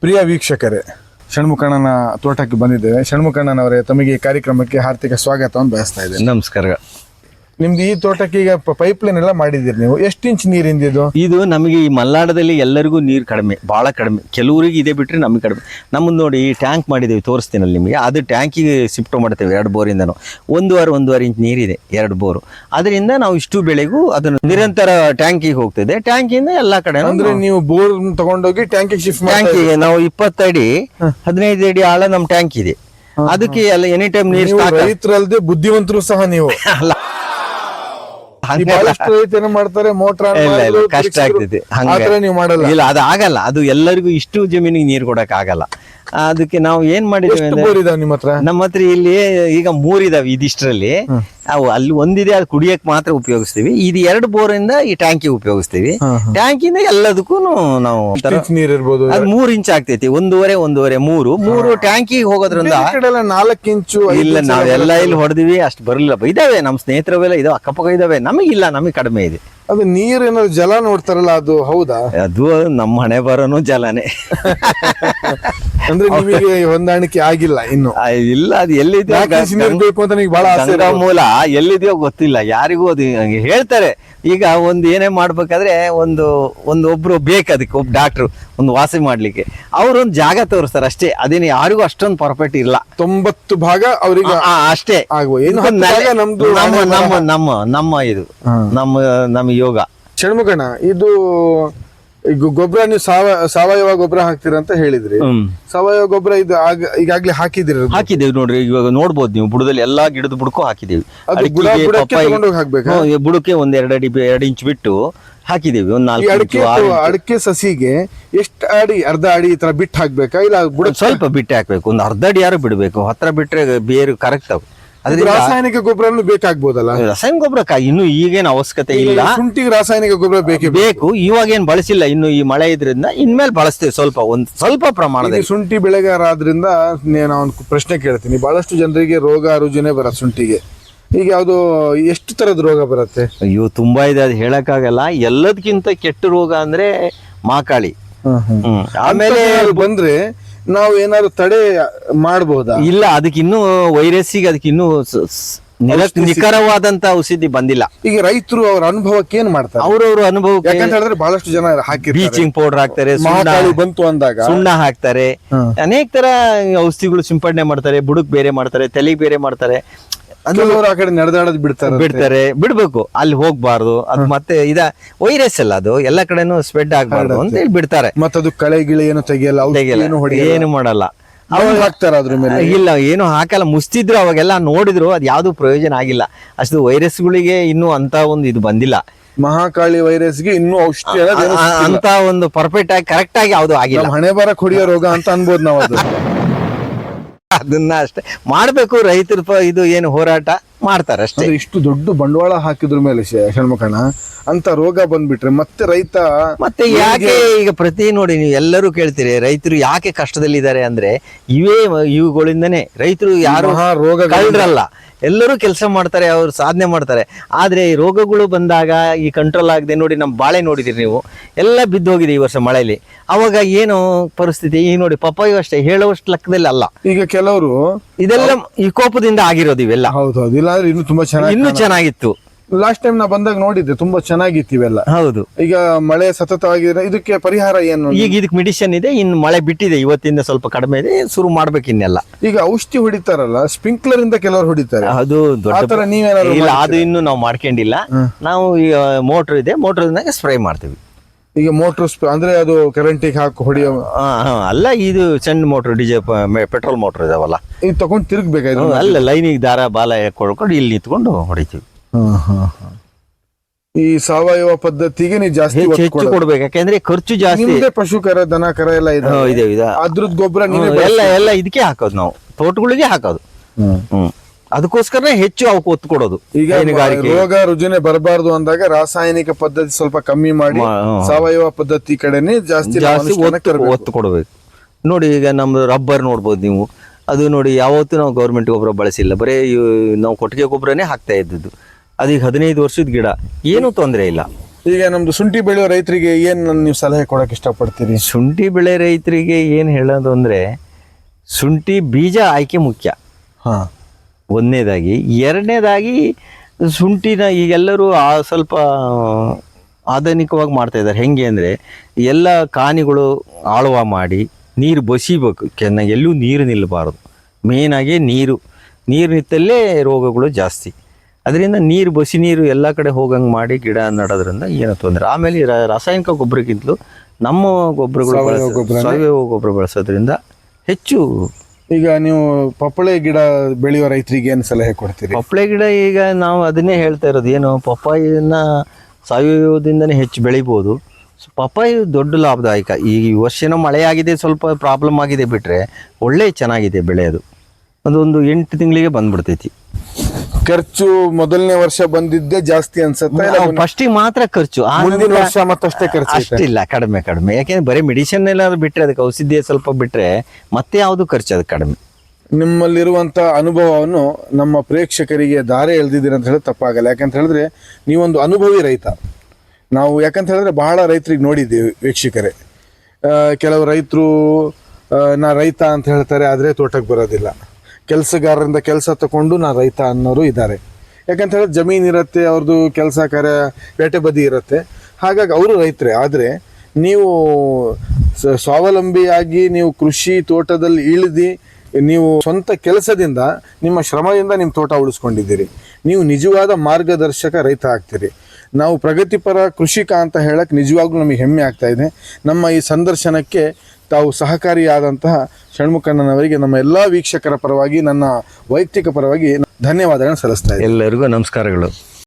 ಪ್ರಿಯ ವೀಕ್ಷಕರೇ ಷಣ್ಮುಖಣ್ಣನ ತೋಟಕ್ಕೆ ಬಂದಿದ್ದೇವೆ. ಷಣ್ಮುಖಣ್ಣನವರೇ ತಮಗೆ ಈ ಕಾರ್ಯಕ್ರಮಕ್ಕೆ ಹಾರ್ದಿಕ ಸ್ವಾಗತವನ್ನು ಬಯಸ್ತಾ ಇದ್ದೇನೆ. ನಮಸ್ಕಾರ. ನಿಮ್ದು ಈ ತೋಟಕ್ಕೆ ಈಗ ಪೈಪ್ ಲೈನ್ ಎಲ್ಲ ಮಾಡಿದಿರಿ ನೀವು. ಎಷ್ಟು ಇಂಚ್ ನೀರಿಂದ ಇದು ಇದು? ನಮಗೆ ಈ ಮಲ್ನಾಡದಲ್ಲಿ ಎಲ್ಲರಿಗೂ ನೀರು ಕಡಿಮೆ ಭಾಳ ಕಡಿಮೆ. ಕೆಲವರಿಗೆ ಇದೆ ಬಿಟ್ಟರೆ ನಮಗೆ ಕಡಿಮೆ. ನಮ್ಮದು ನೋಡಿ ಈ ಟ್ಯಾಂಕ್ ಮಾಡಿದ್ದೀವಿ ತೋರಿಸ್ತೀನಲ್ಲ ನಿಮಗೆ. ಅದು ಟ್ಯಾಂಕಿಗೆ ಶಿಫ್ಟ್ ಮಾಡ್ತೇವೆ ಎರಡು ಬೋರಿಂದನೂ. ಒಂದೂವರೆ ಒಂದೂವರೆ ಇಂಚ್ ನೀರಿದೆ ಎರಡು ಬೋರು. ಅದರಿಂದ ನಾವು ಇಷ್ಟು ಬೆಳೆಗೂ ಅದನ್ನು ನಿರಂತರ ಟ್ಯಾಂಕಿಗೆ ಹೋಗ್ತದೆ. ಟ್ಯಾಂಕಿಂದ ಎಲ್ಲ ಕಡೆ ಅಂದ್ರೆ ನೀವು ಬೋರ್ ತಗೊಂಡೋಗಿ ಟ್ಯಾಂಕಿಗೆ ಶಿಫ್ಟ್ ಟ್ಯಾಂಕಿಗೆ ನಾವು ಇಪ್ಪತ್ತಡಿ ಹದಿನೈದು ಅಡಿ ಆಳ ನಮ್ಮ ಟ್ಯಾಂಕ್ ಇದೆ. ಅದಕ್ಕೆ ಎಲ್ಲ ಎನಿ ಟೈಮ್ ನೀರು ರೈತರಲ್ಲದೆ ಬುದ್ಧಿವಂತರು ಸಹ ನೀವು. ಅಲ್ಲ. ಬಹಳಷ್ಟು ರೈತ ಏನ್ ಮಾಡ್ತಾರೆ ಮೋಟರ್ ಇಲ್ಲ ಇಲ್ಲ ಕಷ್ಟ ಆಗ್ತೈತಿ. ಆತರ ನೀವು ಮಾಡಲ್ಲ. ಇಲ್ಲ ಅದು ಆಗಲ್ಲ. ಅದು ಎಲ್ಲರಿಗೂ ಇಷ್ಟು ಜಮೀನಿಗೆ ನೀರು ಕೊಡಕ್ ಆಗಲ್ಲ ಅದಕ್ಕೆ ನಾವು ಏನ್ ಮಾಡಿದ್ವಿ ಅಂದ್ರೆ ನಿಮ್ಮ ಹತ್ರ? ನಮ್ಮ ಹತ್ರ ಇಲ್ಲಿ ಈಗ ಮೂರಿದಾವೆ ಇದಿಷ್ಟರಲ್ಲಿ. ಅವು ಅಲ್ಲಿ ಒಂದಿದೆ ಅದು ಕುಡಿಯಕ್ ಮಾತ್ರ ಉಪಯೋಗಿಸ್ತೀವಿ. ಇದು ಎರಡು ಬೋರ್ ಇಂದ ಈ ಟ್ಯಾಂಕಿ ಉಪಯೋಗಿಸ್ತೀವಿ. ಟ್ಯಾಂಕಿಂದ ಎಲ್ಲದಕ್ಕೂ ನಾವು ನೀರ್ ಇರ್ಬೋದು. ಅದು ಮೂರ್ ಇಂಚ್ ಆಗ್ತೈತಿ ಒಂದೂವರೆ ಒಂದೂವರೆ ಮೂರು. ಮೂರು ಟ್ಯಾಂಕಿ ಹೋಗೋದ್ರಿಂದ ನಾಲ್ಕು ಇಂಚು ಇಲ್ಲ ನಾವೆಲ್ಲ ಇಲ್ಲಿ ಹೊಡೆದಿವಿ ಅಷ್ಟು ಬರಲಿಲ್ಲ. ಇದಾವೆ ನಮ್ಮ ಸ್ನೇಹಿತರವೆಲ್ಲ ಇದಾವೆ ಅಕ್ಕಪಕ್ಕ ಇದಾವೆ. ನಮಗಿಲ್ಲ ನಮಗೆ ಕಡಿಮೆ ಇದೆ. ಅದು ನೀರ್ ಏನಾದ್ರು ಜಲ ನೋಡ್ತಾರಲ್ಲ ಅದು ಹೌದಾ? ಅದು ನಮ್ಮ ಹಣೆ ಬರೋನು ಜಲನೇ. ಅಂದ್ರೆ ನಿಮಗೆ ಹೊಂದಾಣಿಕೆ ಆಗಿಲ್ಲ ಇನ್ನು. ಇಲ್ಲ ಅದು ಎಲ್ಲಿದೆಯೋ ನಾಲ್ಕು ಇಂಚ್ ಬೇಕು ಅಂತ ನಿಮ್ಗೆ ಬಹಳ ಆಸೆ ಗಂಗಾ ಮೂಲ ಎಲ್ಲಿದೆಯೋ ಗೊತ್ತಿಲ್ಲ ಯಾರಿಗೂ ಅದು ಹಂಗೆ ಹೇಳ್ತಾರೆ. ಈಗ ಒಂದು ಏನೇ ಮಾಡ್ಬೇಕಾದ್ರೆ ಒಂದು ಒಂದು ಒಬ್ರು ಬೇಕು ಅದಕ್ಕೆ ಒಬ್ಬ ಡಾಕ್ಟ್ರು ಒಂದು ವಾಸಿ ಮಾಡ್ಲಿಕ್ಕೆ. ಅವ್ರೊಂದು ಜಾಗ ತೋರಿಸ್ತಾರೆ ಅಷ್ಟೇ ಅದೇನು ಯಾರಿಗೂ ಅಷ್ಟೊಂದು ಪರ್ಫೆಕ್ಟ್ ಇಲ್ಲ. ತೊಂಬತ್ತು ಭಾಗ ಅವ್ರಿಗೆ ಅಷ್ಟೇ. ನಮ್ಮ ನಮ್ಮ ನಮ್ಮ ನಮ್ಮ ಇದು. ನಮ್ಮ ನಮ್ಮ ಯೋಗ. ಷಣ್ಮುಖಣ್ಣ ಇದು ಈಗ ಗೊಬ್ಬರ ನೀವು ಸಾವ ಸಾವಯವ ಗೊಬ್ಬರ ಹಾಕ್ತೀರ ಅಂತ ಹೇಳಿದ್ರಿ. ಸಾವಯವ ಗೊಬ್ಬರ ಇದು ಆಗ ಈಗಾಗ್ಲೇ ಹಾಕಿದಿರಿ ಹಾಕಿದ್ದೇವೆ ನೋಡ್ರಿ ಇವಾಗ ನೋಡ್ಬೋದು ನೀವು ಬುಡದಲ್ಲಿ ಎಲ್ಲಾ ಗಿಡದ ಬುಡಕ್ಕೂ ಹಾಕಿದ್ದೇವೆ. ಬುಡಕ್ಕೆ ಒಂದ್ ಎರಡು ಅಡಿ ಎರಡು ಇಂಚ್ ಬಿಟ್ಟು ಹಾಕಿದೇವಿ ಒಂದ್ ನಾಲ್ಕು ಅಡಿಕೆ ಅಡಿಕೆ ಸಸಿಗೆ ಎಷ್ಟು ಅಡಿ ಅರ್ಧ ಅಡಿ ಈ ತರ ಬಿಟ್ಟು ಹಾಕ್ಬೇಕಾ? ಇಲ್ಲ ಬುಡ ಸ್ವಲ್ಪ ಬಿಟ್ಟು ಹಾಕ್ಬೇಕು ಒಂದ್ ಅರ್ಧ ಅಡಿ ಯಾರು ಬಿಡಬೇಕು? ಹತ್ರ ಬಿಟ್ರೆ ಬೇರು ಕರೆಕ್ಟ್ ರಾಸಾಯನಿಕ ಗೊಬ್ಬರನು ಬೇಕಾಗ್ಬೋದಲ್ಲ? ರಾಸಾಯನಿಕ ಗೊಬ್ಬರಕ್ಕ ಇನ್ನು ಈಗೇನು ಅವಶ್ಯಕತೆ ಇಲ್ಲ. ಶುಂಠಿಗೆ ರಾಸಾಯನಿಕ ಗೊಬ್ಬರ ಬೇಕೇ ಬೇಕು. ಇವಾಗ ಏನ್ ಬಳಸಿಲ್ಲ. ಇನ್ನು ಈ ಮಳೆ ಇದ್ರಿಂದ ಇನ್ಮೇಲೆ ಬಳಸ್ತೀವಿ ಸ್ವಲ್ಪ ಒಂದ್ ಸ್ವಲ್ಪ ಪ್ರಮಾಣದಲ್ಲಿ. ಶುಂಠಿ ಬೆಳೆಗಾರ ಆದ್ರಿಂದ ನಾನು ಒಂದು ಪ್ರಶ್ನೆ ಕೇಳ್ತೀನಿ. ಬಹಳಷ್ಟು ಜನರಿಗೆ ರೋಗ ರುಜಿನೇ ಬರ ಶುಂಠಿಗೆ. ಈಗ ಯಾವುದು ಎಷ್ಟು ತರದ ರೋಗ ಬರುತ್ತೆ? ಅಯ್ಯೋ ತುಂಬಾ ಇದೆ. ಅದು ಹೇಳಕ್ಕಾಗಲ್ಲ. ಎಲ್ಲದಕ್ಕಿಂತ ಕೆಟ್ಟ ರೋಗ ಅಂದ್ರೆ ಮಾಕಾಳಿ. ಆಮೇಲೆ ಬಂದ್ರೆ ನಾವು ಏನಾದ್ರು ತಡೆ ಮಾಡಬಹುದಾ ಇಲ್ಲ ಅದಕ್ಕೆ ಇನ್ನೂ ವೈರಸ್ಸಿಗೆ ಅದಕ್ಕೆ ಇನ್ನೂ ಸ- ಸ್- ನಿರ- ನಿಖರವಾದಂತ ಔಷಧಿ ಬಂದಿಲ್ಲ. ಈಗ ರೈತರು ಅವ್ರ ಅನುಭವಕ್ಕೆ ಏನ್ ಮಾಡ್ತಾರೆ? ಅವ್ರವ್ರ ಅನುಭವಕ್ಕೆ ಯಾಕಂತ ಹೇಳಿದ್ರೆ ಬಹಳಷ್ಟು ಜನ ಹಾಕಿರ್ತಾರೆ. ಬೀಚಿಂಗ್ ಪೌಡರ್ ಹಾಕ್ತಾರೆ ಸುಣ್ಣ ಮಹಾಕಾಳಿ ಬಂತು ಅಂದಾಗ ಸುಣ್ಣ ಹಾಕ್ತಾರೆ. ಅನೇಕ ತರ ಔಷಧಿಗಳು ಸಿಂಪಡಣೆ ಮಾಡ್ತಾರೆ ಬುಡಕ್ ಬೇರೆ ಮಾಡ್ತಾರೆ ತಲೆಗೆ ಬೇರೆ ಮಾಡ್ತಾರೆ. ಕೆಲವರು ಆ ಕಡೆ ನಡೆದಾಡೋದ್ ಬಿಡ್ತಾರೆ ಬಿಡ್ತಾರೆ. ಬಿಡ್ಬೇಕು. ಅಲ್ಲಿ ಹೋಗ್ಬಾರ್ದು. ಅದು ಮತ್ತೆ ಇದ ವೈರಸ್ ಅಲ್ಲ ಅದು. ಎಲ್ಲ ಕಡೆನೂ ಸ್ಪ್ರೆಡ್ ಆಗ್ಬಾರ್ದು ಅಂತ ಹೇಳಿ ಬಿಡ್ತಾರೆ ಮತ್ತದು ಕಳೆ ಗಿಳೆ ಏನು ತೆಗಿಯಲ್ಲ ತೆಗಿಯಲ್ಲ. ಏನು ಮಾಡಲ್ಲ. ಅವಾಗ ಹಾಕ್ತಾರ ಅದ್ರ ಮೇಲೆ. ಇಲ್ಲ ಏನು ಹಾಕಲ್ಲ. ಮುಸ್ತಿದ್ರು ಅವಾಗೆಲ್ಲ ನೋಡಿದ್ರು ಅದು ಯಾವ್ದು ಪ್ರಯೋಜನ ಆಗಿಲ್ಲ. ಅಷ್ಟು ವೈರಸ್ಗಳಿಗೆ ಇನ್ನೂ ಅಂತ ಒಂದು ಇದು ಬಂದಿಲ್ಲ. ಮಹಾಕಾಳಿ ವೈರಸ್ಗೆ ಇನ್ನೂ ಔಷಧಿ ಅಂತ ಒಂದು ಪರ್ಫೆಕ್ಟ್ ಆಗಿ ಕರೆಕ್ಟ್ ಆಗಿ ಯಾವ್ದು ಆಗಿಲ್ಲ. ಹಣೆ ಬರ ಹೊಡಿಯೋ ರೋಗ ಅಂತ ಅನ್ಬೋದು ನಾವು ಅದು ಅದನ್ನ ಅಷ್ಟೇ. ಮಾಡ್ಬೇಕು ರೈತರ ಪ- ಇದು ಏನು ಹೋರಾಟ ಮಾಡ್ತಾರೆ ಅಷ್ಟೇ. ಅಂದ್ರೆ ಇಷ್ಟು ದೊಡ್ಡ ಬಂಡವಾಳ ಹಾಕಿದ್ರ ಮೇಲೆ ಶ- ಷಣ್ಮುಖಣ್ಣ ಅಂತ ರೋಗ ಬಂದ್ಬಿಟ್ರೆ ಮತ್ತೆ ರೈತ ಮತ್ತೆ ಯಾಕೆ ಈಗ ಪ್ರತಿ ನೋಡಿ ನೀವು ಎಲ್ಲರೂ ಕೇಳ್ತೀರಿ ರೈತರು ಯಾಕೆ ಕಷ್ಟದಲ್ಲಿದ್ದಾರೆ ಅಂದ್ರೆ ಇವೇ ಇವುಗಳಿಂದನೇ ರೈತರು ಯಾರು ಮಹಾ ಕಳ್ರಲ್ಲ ಎಲ್ಲರೂ ಕೆಲಸ ಮಾಡ್ತಾರೆ ಅವರು ಸಾಧನೆ ಮಾಡ್ತಾರೆ. ಆದರೆ ಈ ರೋಗಗಳು ಬಂದಾಗ ಈ ಕಂಟ್ರೋಲ್ ಆಗದೆ ನೋಡಿ ನಮ್ಮ ಬಾಳೆ ನೋಡಿದಿರಿ ನೀವು. ಎಲ್ಲ ಬಿದ್ದೋಗಿದೆ ಈ ವರ್ಷ ಮಳೆಯಲ್ಲಿ ಅವಾಗ ಏನು ಪರಿಸ್ಥಿತಿ? ಈಗ ನೋಡಿ ಪಪ್ಪಾಯು ಅಷ್ಟೇ ಹೇಳುವಷ್ಟು ಲೆಕ್ಕದಲ್ಲಿ ಅಲ್ಲ. ಈಗ ಕೆಲವರು ಇದೆಲ್ಲ ಈ ಕೋಪದಿಂದ ಆಗಿರೋದು ಇವೆಲ್ಲ. ಹೌದು ಇಲ್ಲಾಂದ್ರೆ ಇನ್ನೂ ತುಂಬಾ ಚೆನ್ನಾಗಿ ಇನ್ನೂ ಚೆನ್ನಾಗಿತ್ತು. ಲಾಸ್ಟ್ ಟೈಮ್ ನಾ ಬಂದಾಗ ನೋಡಿದ್ದೆ ತುಂಬಾ ಚೆನ್ನಾಗಿತ್ತು ಇವೆಲ್ಲ. ಹೌದು. ಈಗ ಮಳೆ ಸತತವಾಗಿದ್ರೆ ಇದಕ್ಕೆ ಪರಿಹಾರ ಏನು? ಈಗ ಇದಕ್ಕೆ ಮೆಡಿಸಿನ್ ಇದೆ ಇನ್ನು ಮಳೆ ಬಿಟ್ಟಿದೆ ಇವತ್ತಿಂದ ಸ್ವಲ್ಪ ಕಡಿಮೆ ಇದೆ ಶುರು ಮಾಡ್ಬೇಕು ಇನ್ನೆಲ್ಲ. ಈಗ ಔಷಧಿ ಹೊಡಿತಾರಲ್ಲ ಸ್ಪ್ರಿಂಕ್ಲರ್ ಇಂದ ಕೆಲವರು ಹೊಡಿತಾರೆ. ಅದು ದೊಡ್ಡ ನೀವೇನಾದ್ರು ಇಲ್ಲ ಅದು ಇನ್ನು ನಾವು ಮಾಡ್ಕೊಂಡಿಲ್ಲ. ನಾವು ಈಗ ಮೋಟರ್ ಇದೆ ಮೋಟರ್ ಸ್ಪ್ರೇ ಮಾಡ್ತೀವಿ. ಈಗ ಮೋಟರ್ ಅಂದ್ರೆ ಅದು ಕರೆಂಟಿಗೆ ಹಾಕಿ ಹೊಡಿಯೋ ಅಲ್ಲ ಇದು ಸಣ್ಣ ಮೋಟರ್ ಡಿಜೆ ಪೆಟ್ರೋಲ್ ಮೋಟರ್ ಇದಾವಲ್ಲ. ಇದು ತಗೊಂಡು ತಿರುಗ್ಬೇಕಾಯ್ತು ಅಲ್ಲ ಲೈನಿಗೆ ದಾರ ಬಾಲ ಕೊಡ್ಕೊಂಡು ಇಲ್ಲಿ ನಿಂತ್ಕೊಂಡು ಹೊಡಿತೀವಿ. ಈ ಸಾವಯವ ಪದ್ಧತಿಗೆ ನೀವು ಜಾಸ್ತಿ ಹೆಚ್ಚು ಒತ್ತು ಹೆಚ್ಚು ಕೊಡ್ಬೇಕು. ಯಾಕಂದ್ರೆ ಖರ್ಚು ಜಾಸ್ತಿ. ನಿಮ್ದೇ ಪಶು ಕರ ದನ ಕರ ಎಲ್ಲ ಇದೆ. ಹ್ಮ್, ಇದೆ ಇದೆ. ಅದ್ರದ್ ಗೊಬ್ಬರ ನೀವೇ ಎಲ್ಲ ಎಲ್ಲ ಇದಕ್ಕೆ ಹಾಕೋದು ನಾವು. ತೋಟಗಳಿಗೆ ಹಾಕೋದು. ಹ್ಮ್. ಅದಕ್ಕೋಸ್ಕರ ಹೆಚ್ಚು ಅವಕ್ಕೆ ಒತ್ತು ಕೊಡೋದು. ಈಗ ಹೈನುಗಾರಿಕೆ ರೋಗ ರುಜಿನ ಬರಬಾರ್ದು ಅಂದಾಗ ರಾಸಾಯನಿಕ ಪದ್ಧತಿ ಸ್ವಲ್ಪ ಕಮ್ಮಿ ಮಾಡಿ ಮಾ-. ಸಾವಯವ ಪದ್ಧತಿ ಕಡೆನೆ ಜಾಸ್ತಿ ನಾವು ಜಾಸ್ತಿ ಒತ್ತು ತರ್ಬೇಕು. ಒತ್ತು ಕೊಡಬೇಕು. ನೋಡಿ ಈಗ ನಮ್ದು ರಬ್ಬರ್ ನೋಡ್ಬೋದು ನೀವು. ಅದು ನೋಡಿ ಯಾವತ್ತೂ ನಾವು ಗೌರ್ಮೆಂಟ್ ಗೊಬ್ಬರ ಬಳಸಿಲ್ಲ. ಬರೀ ಇವು ನಾವು ಕೊಟ್ಟಿಗೆ ಗೊಬ್ಬರನೇ ಹಾಕ್ತಾ ಇದ್ದದ್ದು. ಅದೀಗ ಹದಿನೈದು ವರ್ಷದ ಗಿಡ. ಏನೂ ತೊಂದರೆ ಇಲ್ಲ. ಈಗ ನಮ್ದು ಶುಂಠಿ ಬೆಳೆಯೋ ರೈತರಿಗೆ ಏನ್ ನೀವು ಸಲಹೆ ಕೊಡಕ್ ಇಷ್ಟಪಡ್ತೀರಿ? ಶುಂಠಿ ಬೆಳೆ ರೈತರಿಗೆ ಏನು ಹೇಳೋದು ಅಂದರೆ ಶುಂಠಿ ಬೀಜ ಆಯ್ಕೆ ಮುಖ್ಯ. ಹಾ. ಒಂದನೇದಾಗಿ. ಎರಡನೇದಾಗಿ ಶುಂಠಿನ ಈಗೆಲ್ಲರೂ ಆ ಸ್ವಲ್ಪ ಆಧುನಿಕವಾಗಿ ಮಾಡ್ತಾ ಇದ್ದಾರೆ. ಹೆಂಗೆ ಅಂದರೆ ಎಲ್ಲ ಕಾನಿಗಳು ಆಳುವ ಮಾಡಿ ನೀರು ಬಸಿಬೇಕು. ಚೆನ್ನಾಗಿ ಎಲ್ಲೂ ನೀರು ನಿಲ್ಲಬಾರದು. ಮೇಯ್ನಾಗಿ ನೀರು ನೀರು. ನಿಂತಲ್ಲೇ ರೋಗಗಳು ಜಾಸ್ತಿ. ಅದರಿಂದ ನೀರು ಬಸಿ ನೀರು ಎಲ್ಲ ಕಡೆ ಹೋಗಂಗೆ ಮಾಡಿ ಗಿಡ ನಡೋದ್ರಿಂದ ಏನೋ ತೊಂದರೆ ಆಮೇಲೆ ರಾಸಾಯನಿಕ ಗೊಬ್ಬರಕ್ಕಿಂತಲೂ ನಮ್ಮ ಗೊಬ್ಬರಗಳು ಸಾವಯವ ಗೊಬ್ಬರ ಬಳಸೋದ್ರಿಂದ ಹೆಚ್ಚು ಈಗ ನೀವು ಪಪ್ಪಳೆ ಗಿಡ ಬೆಳೆಯೋ ರೈತರಿಗೆ ಏನು ಸಲಹೆ ಕೊಡ್ತೀರಿ? ಪಪ್ಪಳೆ ಗಿಡ ಈಗ ನಾವು ಅದನ್ನೇ ಹೇಳ್ತಾ ಇರೋದು ಏನು ಪಪ್ಪಾಯಿನ ಸಾವಯವದಿಂದನೇ ಹೆಚ್ಚು ಬೆಳಿಬೋದು. ಪಪ್ಪಾಯಿ ದೊಡ್ಡ ಲಾಭದಾಯಕ. ಈ ವರ್ಷನೂ ಮಳೆ ಆಗಿದೆ ಸ್ವಲ್ಪ ಪ್ರಾಬ್ಲಮ್ ಆಗಿದೆ ಬಿಟ್ಟರೆ ಒಳ್ಳೆ ಚೆನ್ನಾಗಿದೆ ಬೆಳೆಯೋದು. ಅದು ಅದೊಂದು ಎಂಟು ತಿಂಗಳಿಗೆ ಬಂದ್ಬಿಡ್ತೈತಿ. ಖರ್ಚು ಮೊದಲನೇ ವರ್ಷ ಬಂದಿದ್ದೇ ಜಾಸ್ತಿ ಅನ್ಸುತ್ತೆ ಫಸ್ಟ್ ಮಾತ್ರ ಖರ್ಚು. ಮುಂದಿನ ವರ್ಷ ಮತ್ತಷ್ಟೇ ಖರ್ಚು ಇಲ್ಲ ಅಷ್ಟಿಲ್ಲ ಕಡಿಮೆ ಕಡಿಮೆ. ಯಾಕೆಂದ್ರೆ ಬರೀ ಮೆಡಿಸಿನ್ ಎಲ್ಲಾದ್ರು ಬಿಟ್ಟರೆ ಅದಕ್ಕೆ ಔಷಧಿ ಸ್ವಲ್ಪ ಬಿಟ್ಟರೆ ಮತ್ತೆ ಯಾವುದು ಖರ್ಚು ಅದು ಕಡಿಮೆ. ನಿಮ್ಮಲ್ಲಿರುವಂತ ಅನುಭವವನ್ನು ನಮ್ಮ ಪ್ರೇಕ್ಷಕರಿಗೆ ದಾರಿ ಎಳೆದಿದ್ದೀರಿ ಅಂತ ಹೇಳಿದ್ರೆ ತಪ್ಪಾಗಲ್ಲ. ಯಾಕಂತ ಹೇಳಿದ್ರೆ ನೀವೊಂದು ಅನುಭವಿ ರೈತ. ನಾವು ಯಾಕಂತ ಹೇಳಿದ್ರೆ ಬಹಳ ರೈತರಿಗೆ ನೋಡಿದ್ದೀವಿ ವೀಕ್ಷಕರೇ. ಕೆಲವು ರೈತರು ನಾ ರೈತ ಅಂತ ಹೇಳ್ತಾರೆ ಆದರೆ ತೋಟಕ್ಕೆ ಬರೋದಿಲ್ಲ. ಕೆಲಸಗಾರರಿಂದ ಕೆಲಸ ತಗೊಂಡು ನಾ ರೈತ ಅನ್ನೋರು ಇದ್ದಾರೆ. ಯಾಕಂತ ಹೇಳಿದ್ರೆ ಜಮೀನು ಇರುತ್ತೆ ಅವ್ರದ್ದು ಕೆಲಸ ಕಾರ್ಯ ಪೇಟೆ ಬದಿ ಇರುತ್ತೆ. ಹಾಗಾಗಿ ಅವರು ರೈತರೇ, ಆದರೆ ನೀವು ಸ್ವಾವಲಂಬಿಯಾಗಿ ನೀವು ಕೃಷಿ ತೋಟದಲ್ಲಿ ಇಳಿದು, ನೀವು ಸ್ವಂತ ಕೆಲಸದಿಂದ, ನಿಮ್ಮ ಶ್ರಮದಿಂದ ನಿಮ್ಮ ತೋಟ ಉಳಿಸ್ಕೊಂಡಿದ್ದೀರಿ. ನೀವು ನಿಜವಾದ ಮಾರ್ಗದರ್ಶಕ ರೈತ ಆಗ್ತೀರಿ. ನಾವು ಪ್ರಗತಿಪರ ಕೃಷಿಕ ಅಂತ ಹೇಳಕ್ಕೆ ನಿಜವಾಗ್ಲೂ ನಮಗೆ ಹೆಮ್ಮೆ ಆಗ್ತಾ ನಮ್ಮ ಈ ಸಂದರ್ಶನಕ್ಕೆ ತಾವು ಸಹಕಾರಿಯಾದಂತಹ ಷಣ್ಮುಖಣ್ಣನವರಿಗೆ ನಮ್ಮ ಎಲ್ಲ ವೀಕ್ಷಕರ ಪರವಾಗಿ ನನ್ನ ವೈಯಕ್ತಿಕ ಪರವಾಗಿ ಧನ್ಯವಾದಗಳನ್ನು ಸಲ್ಲಿಸ್ತಾ ಎಲ್ಲರಿಗೂ ನಮಸ್ಕಾರಗಳು.